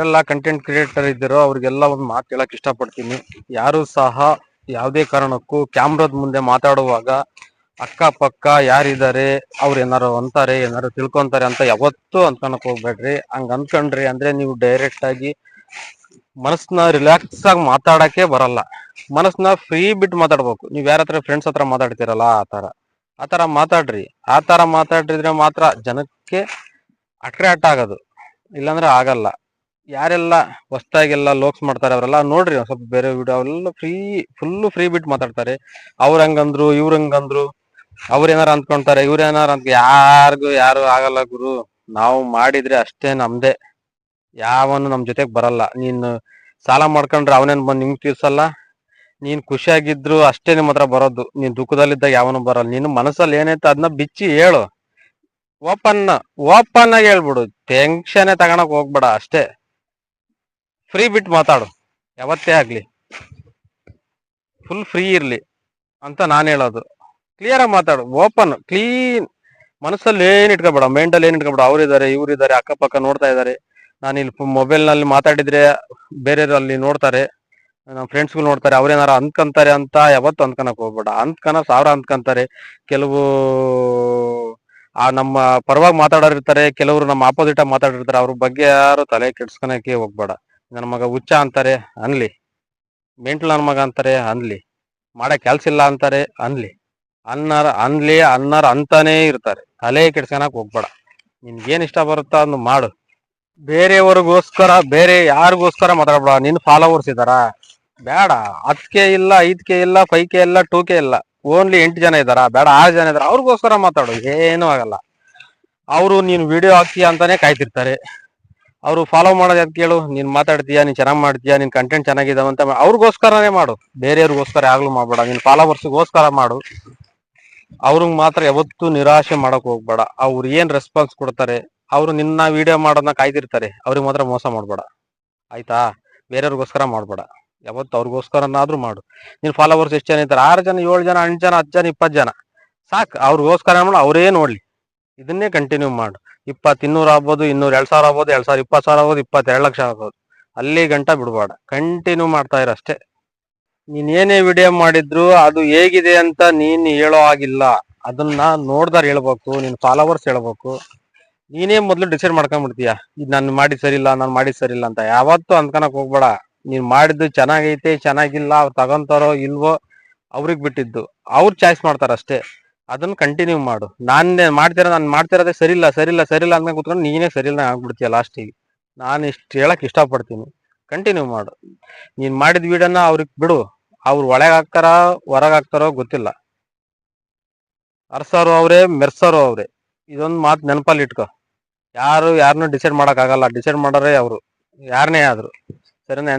ಯಾರೆಲ್ಲ content creator ಇದ್ದೀರೋ ಅವ್ರಿಗೆಲ್ಲ ಒಂದು ಮಾತು ಹೇಳಕ್ ಇಷ್ಟಪಡ್ತೀನಿ. ಯಾರು ಸಹ ಯಾವುದೇ ಕಾರಣಕ್ಕೂ ಕ್ಯಾಮ್ರಾದ ಮುಂದೆ ಮಾತಾಡುವಾಗ ಅಕ್ಕಪಕ್ಕ ಯಾರಿದ್ದಾರೆ, ಅವ್ರು ಏನಾರು ಅಂತಾರೆ, ಏನಾರು ತಿಳ್ಕೊಂತಾರೆ ಅಂತ ಯಾವತ್ತೂ ಅನ್ಕೊಳಕ್ ಹೋಗ್ಬೇಡ್ರಿ. ಹಂಗ ಅನ್ಕೊಂಡ್ರಿ ಅಂದ್ರೆ ನೀವು ಡೈರೆಕ್ಟ್ ಆಗಿ ಮನಸ್ಸನ್ನ ರಿಲ್ಯಾಕ್ಸ್ ಆಗಿ ಮಾತಾಡಕ್ಕೆ ಬರಲ್ಲ. ಮನಸ್ನ ಫ್ರೀ ಬಿಟ್ಟು ಮಾತಾಡ್ಬೇಕು. ನೀವ್ ಯಾರ ಹತ್ರ ಫ್ರೆಂಡ್ಸ್ ಹತ್ರ ಮಾತಾಡ್ತಿರಲ್ಲ ಆ ತರ ಆ ತರ ಮಾತಾಡ್ರಿ. ಆ ತರ ಮಾತಾಡಿದ್ರೆ ಮಾತ್ರ ಜನಕ್ಕೆ ಅಟ್ರಾಕ್ಟ್ ಆಗೋದು. ಇಲ್ಲಾಂದ್ರೆ ಆಗಲ್ಲ. ಯಾರೆಲ್ಲ ಹೊಸ್ದಾಗೆಲ್ಲ ಲೋಕ್ಸ್ ಮಾಡ್ತಾರೆ ಅವರೆಲ್ಲ ನೋಡ್ರಿ ಸ್ವಲ್ಪ ಬೇರೆ ವಿಡಿಯೋ ಅವೆಲ್ಲ ಫ್ರೀ ಫುಲ್ ಫ್ರೀ ಬಿಟ್ಟು ಮಾತಾಡ್ತಾರೆ. ಅವ್ರ ಹಂಗಂದ್ರು, ಇವ್ರ ಹಂಗಂದ್ರು, ಅವ್ರ ಏನಾರ ಅಂದ್ಕೊಂತಾರೆ, ಇವ್ರ ಏನಾರ ಅಂತ ಯಾರಿಗೂ ಯಾರು ಆಗಲ್ಲ ಗುರು. ನಾವು ಮಾಡಿದ್ರೆ ಅಷ್ಟೇ ನಮ್ದೇ. ಯಾವನು ನಮ್ ಜೊತೆಗ್ ಬರಲ್ಲ. ನೀನ್ ಸಾಲ ಮಾಡ್ಕೊಂಡ್ರೆ ಅವನೇನ್ ಬಂದ್ ನಿಮ್ಗೆ ತೀರ್ಸಲ್ಲ. ನೀನ್ ಖುಷಿಯಾಗಿದ್ರು ಅಷ್ಟೇ ನಿಮ್ ಹತ್ರ ಬರೋದು. ನೀನ್ ದುಃಖದಲ್ಲಿದ್ದಾಗ ಯಾವನು ಬರಲ್ಲ. ನೀನು ಮನಸ್ಸಲ್ಲಿ ಏನೈತೆ ಅದನ್ನ ಬಿಚ್ಚಿ ಹೇಳು. ಓಪನ್ ಓಪನ್ ಆಗಿ ಹೇಳ್ಬಿಡು. ಟೆನ್ಷನ್ ತಗೊಳಕ್ ಹೋಗ್ಬೇಡ ಅಷ್ಟೇ. ಫ್ರೀ ಬಿಟ್ಟು ಮಾತಾಡು. ಯಾವತ್ತೇ ಆಗಲಿ. ಫುಲ್ ಫ್ರೀ ಇರಲಿ ಅಂತ ನಾನು ಹೇಳೋದು. ಕ್ಲಿಯರಾಗಿ ಮಾತಾಡು. ಓಪನ್ ಕ್ಲೀನ್ ಮನಸ್ಸಲ್ಲಿ ಏನು ಇಟ್ಕೋಬೇಡ. ಮೈಂಡಲ್ಲಿ ಏನು ಇಟ್ಕೋಬೇಡ. ಅವ್ರಿದ್ದಾರೆ, ಇವ್ರಿದ್ದಾರೆ, ಅಕ್ಕಪಕ್ಕ ನೋಡ್ತಾ ಇದ್ದಾರೆ. ನಾನು ಇಲ್ಲಿ ಮೊಬೈಲ್ನಲ್ಲಿ ಮಾತಾಡಿದ್ರೆ ಬೇರೆಯವ್ರು ಅಲ್ಲಿ ನೋಡ್ತಾರೆ ನಮ್ಮ ಫ್ರೆಂಡ್ಸ್ಗಳು ನೋಡ್ತಾರೆ. ಅವ್ರೇನಾರ ಅಂದ್ಕೊಂತಾರೆ ಅಂತ ಯಾವತ್ತು ಅಂದ್ಕೊಳಕ್ ಹೋಗ್ಬೇಡ. ಅಂದ್ಕನ, ಸಾವಿರ ಅಂದ್ಕೊಂತಾರೆ. ಕೆಲವು, ಆ ನಮ್ಮ ಪರವಾಗಿ ಮಾತಾಡೋರಿರ್ತಾರೆ. ಕೆಲವರು ನಮ್ಮ ಆಪೋಸಿಟ್ ಮಾತಾಡಿರ್ತಾರೆ. ಅವ್ರ ಬಗ್ಗೆ ಯಾರು ತಲೆ ಕೆಡ್ಸ್ಕೊಳಕ್ಕೆ ಹೋಗ್ಬೇಡ. ನನ್ನ ಮಗ ಹುಚ್ಚ ಅಂತಾರೆ, ಅನ್ಲಿ. ಮೆಂಟ್ಲ್ ನನ್ನ ಮಗ ಅಂತಾರೆ, ಅನ್ಲಿ. ಮಾಡೋ ಕೆಲಸ ಇಲ್ಲ ಅಂತಾರೆ, ಅನ್ಲಿ. ಅನ್ನಾರ ಅನ್ಲಿ ಅನ್ನಾರ ಅಂತಾನೇ ಇರ್ತಾರೆ. ತಲೆ ಕೆಡ್ಸ್ಕೊಳಕ್ ಹೋಗ್ಬೇಡ. ನಿನ್ಗೇನು ಇಷ್ಟ ಬರುತ್ತಾ ಅಂದು ಮಾಡು. ಬೇರೆಯವ್ರಿಗೋಸ್ಕರ, ಬೇರೆ ಯಾರಿಗೋಸ್ಕರ ಮಾತಾಡ್ಬೇಡ. ನಿನ್ನ ಫಾಲೋವರ್ಸ್ ಇದಾರ ಬೇಡ. ಹತ್ಕೆ ಇಲ್ಲ ಐದ್ಕೆ ಇಲ್ಲ, ಫೈವ್ಕೆ ಇಲ್ಲ, ಟೂಕೆ ಇಲ್ಲ. ಓನ್ಲಿ ಎಂಟು ಜನ ಇದಾರ ಬೇಡ, ಆರು ಜನ ಇದಾರ ಅವ್ರಿಗೋಸ್ಕರ ಮಾತಾಡು. ಏನೂ ಆಗಲ್ಲ. ಅವರು ನೀನು ವಿಡಿಯೋ ಹಾಕಿ ಅಂತಾನೆ ಕಾಯ್ತಿರ್ತಾರೆ. ಅವರು ಫಾಲೋ ಮಾಡೋದು ಅಂತ ಕೇಳು, ನೀನ್ ಮಾತಾಡ್ತೀಯಾ, ನೀನ್ ಚೆನ್ನಾಗಿ ಮಾಡ್ತೀಯಾ, ನಿನ್ ಕಂಟೆಂಟ್ ಚೆನ್ನಾಗಿದಾವ ಅಂತ ಅವ್ರಿಗೋಸ್ಕರನೇ ಮಾಡು. ಬೇರೆಯವ್ರಿಗೋಸ್ಕರ ಯಾವಾಗ್ಲೂ ಮಾಡ್ಬೇಡ, ನಿನ್ ಫಾಲೋವರ್ಸ್ಗೋಸ್ಕರ ಮಾಡು. ಅವ್ರಿಗೆ ಮಾತ್ರ ಯಾವತ್ತೂ ನಿರಾಶೆ ಮಾಡಕ್ ಹೋಗ್ಬೇಡ. ಅವ್ರು ಏನ್ ರೆಸ್ಪಾನ್ಸ್ ಕೊಡ್ತಾರೆ, ಅವ್ರು ನಿನ್ನ ವಿಡಿಯೋ ಮಾಡೋದನ್ನ ಕಾಯ್ತಿರ್ತಾರೆ ಅವ್ರಿಗೆ ಮಾತ್ರ ಮೋಸ ಮಾಡ್ಬೇಡ. ಆಯ್ತಾ? ಬೇರೆಯವ್ರಿಗೋಸ್ಕರ ಮಾಡ್ಬೇಡ. ಯಾವತ್ತು ಅವ್ರಿಗೋಸ್ಕರನಾದ್ರೂ ಮಾಡು. ನೀನ್ ಫಾಲೋವರ್ಸ್ ಎಷ್ಟು ಜನ ಇದ್ದಾರೆ? ಆರು ಜನ, ಏಳು ಜನ ಎಂಟು ಜನ, ಹತ್ತು ಜನ ಇಪ್ಪತ್ತು ಜನ. ಸಾಕು, ಅವ್ರಿಗೋಸ್ಕರ ಮಾಡು, ಅವರೇ ನೋಡ್ಲಿ. ಇದನ್ನೇ ಕಂಟಿನ್ಯೂ ಮಾಡು. ಇಪ್ಪತ್ತು ಇನ್ನೂರು ಆಗ್ಬೋದು, ಇನ್ನೂರು ಎರಡ್ ಸಾವಿರ ಆಗ್ಬೋದು, ಎರಡ್ ಸಾವಿರ ಇಪ್ಪತ್ತು ಸಾವಿರ ಆಗ್ಬೋದು, ಇಪ್ಪತ್ತೆರಡು ಲಕ್ಷ ಆಗ್ಬೋದು. ಅಲ್ಲಿ ಗಂಟ ಬಿಡಬೇಡ. ಕಂಟಿನ್ಯೂ ಮಾಡ್ತಾ ಇರ ಅಷ್ಟೇ. ನೀನ್ ಏನೇ ವಿಡಿಯೋ ಮಾಡಿದ್ರು ಅದು ಹೇಗಿದೆ ಅಂತ ನೀನ್ ಹೇಳೋ ಆಗಿಲ್ಲ ಅದನ್ನ ನೋಡ್ದಾರ್ ಹೇಳ್ಬೇಕು, ನಿನ್ ಫಾಲೋವರ್ಸ್ ಹೇಳ್ಬೇಕು. ನೀನೇ ಮೊದ್ಲು ಡಿಸೈಡ್ ಮಾಡ್ಕೊಂಡ್ಬಿಡ್ತೀಯ ಇದು ನಾನು ಮಾಡಿದ್ ಸರಿ ಇಲ್ಲ, ನಾನು ಮಾಡಿದ್ ಸರಿ ಇಲ್ಲ ಅಂತ. ಯಾವತ್ತೂ ಅಂದ್ಕೊಳಕ್ ಹೋಗ್ಬೇಡ. ನೀನ್ ಮಾಡಿದ್ದು ಚೆನ್ನಾಗೈತೆ, ಚೆನ್ನಾಗಿಲ್ಲ, ಅವ್ರು ತಗೊಂತಾರೋ ಇಲ್ವೋ, ಅವ್ರಿಗೆ ಬಿಟ್ಟಿದ್ದು. ಅವ್ರು ಚಾಯ್ಸ್ ಮಾಡ್ತಾರ ಅಷ್ಟೇ ಅದನ್ನ ಕಂಟಿನ್ಯೂ ಮಾಡು. ನಾನ್ ಮಾಡ್ತಿರೋ, ನಾನು ಮಾಡ್ತಿರೋದೇ ಸರಿ ಇಲ್ಲ ಸರಿ ಇಲ್ಲ ಸರಿ ಇಲ್ಲ ಅಂತ ಕೂತ್ಕೊಂಡು ನೀನೇ ಸರಿ ಇಲ್ಲ ಆಗ್ಬಿಡ್ತೀಯ ಲಾಸ್ಟಿಗೆ ನಾನು ಇಷ್ಟು ಹೇಳಕ್ ಇಷ್ಟಪಡ್ತೀನಿ. ಕಂಟಿನ್ಯೂ ಮಾಡು. ನೀನ್ ಮಾಡಿದ ವಿಡಿಯೋನ ಅವ್ರಿಗೆ ಬಿಡು. ಅವ್ರು ಒಳಗೆ ಹಾಕ್ತಾರ, ಹೊರಗ್ ಹಾಕ್ತಾರೋ ಗೊತ್ತಿಲ್ಲ. ಅರ್ಸೋರು ಅವ್ರೆ, ಮೆರ್ಸೋರು ಅವ್ರೆ. ಇದೊಂದು ಮಾತು ನೆನಪಲ್ಲಿ ಇಟ್ಕೋ. ಯಾರು ಯಾರನ್ನೂ ಡಿಸೈಡ್ ಮಾಡಕ್ ಆಗಲ್ಲ. ಡಿಸೈಡ್ ಮಾಡೋರೇ ಅವರು. ಯಾರನ್ನೇ ಆದ್ರು. ಸರಿನಾ?